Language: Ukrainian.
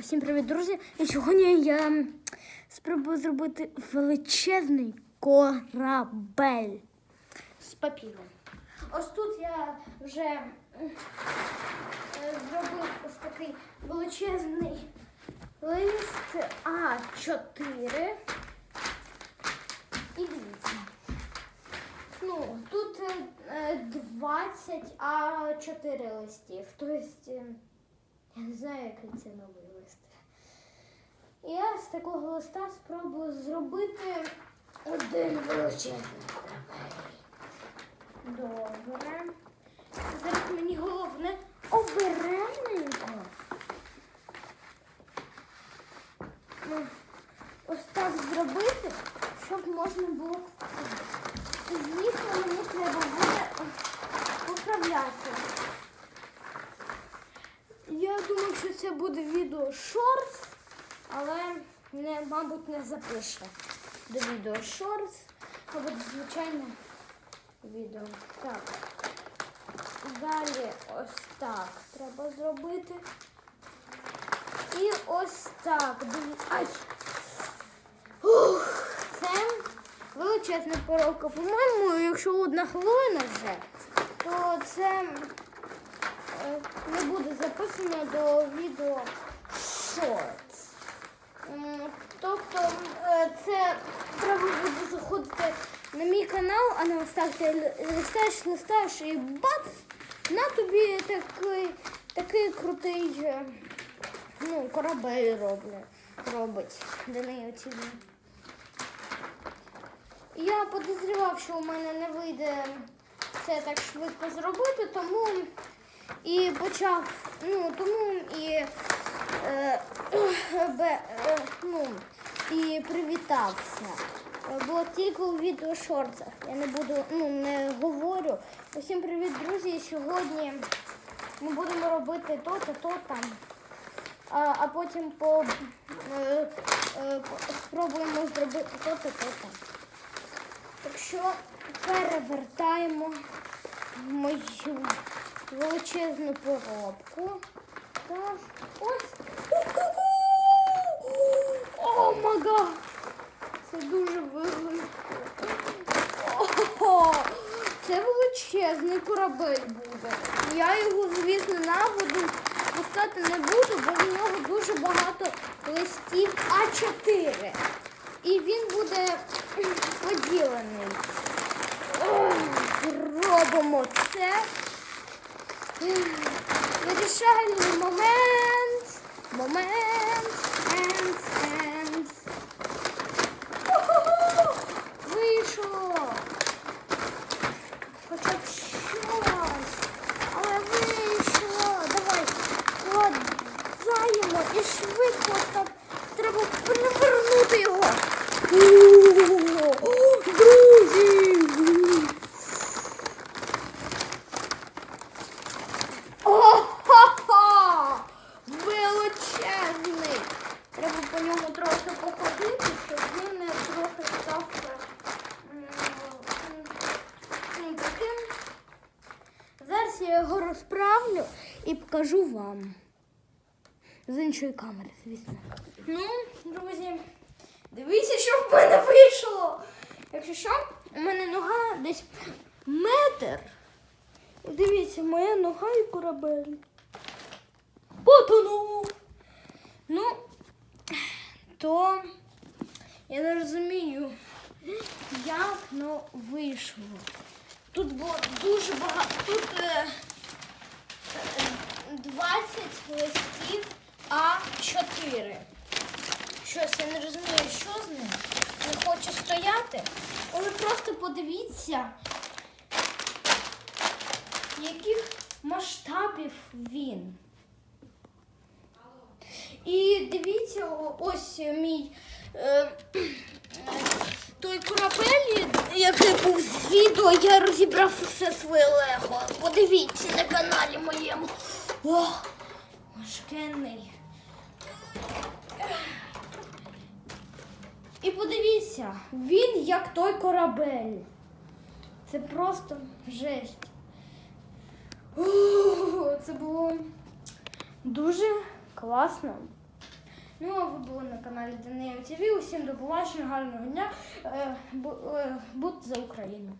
Усім привіт, друзі! І сьогодні я спробую зробити величезний корабель з папіром. Ось тут я вже е, зробив ось такий величезний лист А4. І дивіться. Ну, тут е, е, 20 А4 листів. Тобто, е, я не знаю, який це новий лист. Я з такого листа спробую зробити один величезний корабель. Добре. Зараз мені головне обережненько. Ну, ось так зробити, щоб можна було. Звісно, мені треба буде поправляти. Я думаю, що це буде відео шортс, але не, мабуть, не запише до відео шортс, а буде звичайне відео. Так. Далі ось так треба зробити. І ось так. Ай! Ух, це величезна поробка. По-моєму, якщо одна хвилина вже, то це е, не буде записано до відео Shorts. Тобто е, це треба буде заходити на мій канал, а не так листаєш, листаєш і бац! На тобі такий, такий крутий е, ну, корабель роблять, робить Данило ТВ. Я подозрівав, що у мене не вийде це так швидко зробити, тому і почав, ну, тому і, е, бе, е, ну, і привітався. Бо тільки у відео шорцах. Я не буду, ну, не говорю. Усім привіт, друзі. Сьогодні ми будемо робити то-то, то там. А, а потім по, е, е, спробуємо зробити то-то, то-то. Так що перевертаємо мою величезну коробку. Ось. О мага! Це дуже велико. Ого! Це величезний корабель буде. Я його, звісно, на воду пускати не буду, бо в нього дуже багато листів А4. І він буде поділений. Ой, Зробимо це. Вирішальний момент. Момент. Енс. Уху! Вийшло. Хоча б щось. Але вийшло. Давай. Вкладаємо і швидко так треба перевернути його. О, Друзі! О-ха-ха! Величезний! Треба по ньому трохи походити, щоб він не трохи став м, м, ну, таким. Зараз я його розправлю і покажу вам. З іншої камери, звісно. Ну, друзі, дивіться, що в мене вийшло. Якщо що, у мене нога десь метр. Дивіться, моя нога і корабель. Потонув. Ну, то я не розумію, як воно вийшло. Тут було дуже багато. Тут е, е, 20 листів А4. Щось я не розумію, що з ним. Не хочу стояти. Але просто подивіться, яких масштабів він. І дивіться, ось мій е, той корабель, який був з відео, я розібрав все своє лего. Подивіться на каналі моєму. О, важкенний. І подивіться, він як той корабель. Це просто жесть. Ух, Це було дуже класно. Ну а ви були на каналі Данею ТВ. Усім до побачення, гарного дня. Е, е, Будьте за Україну.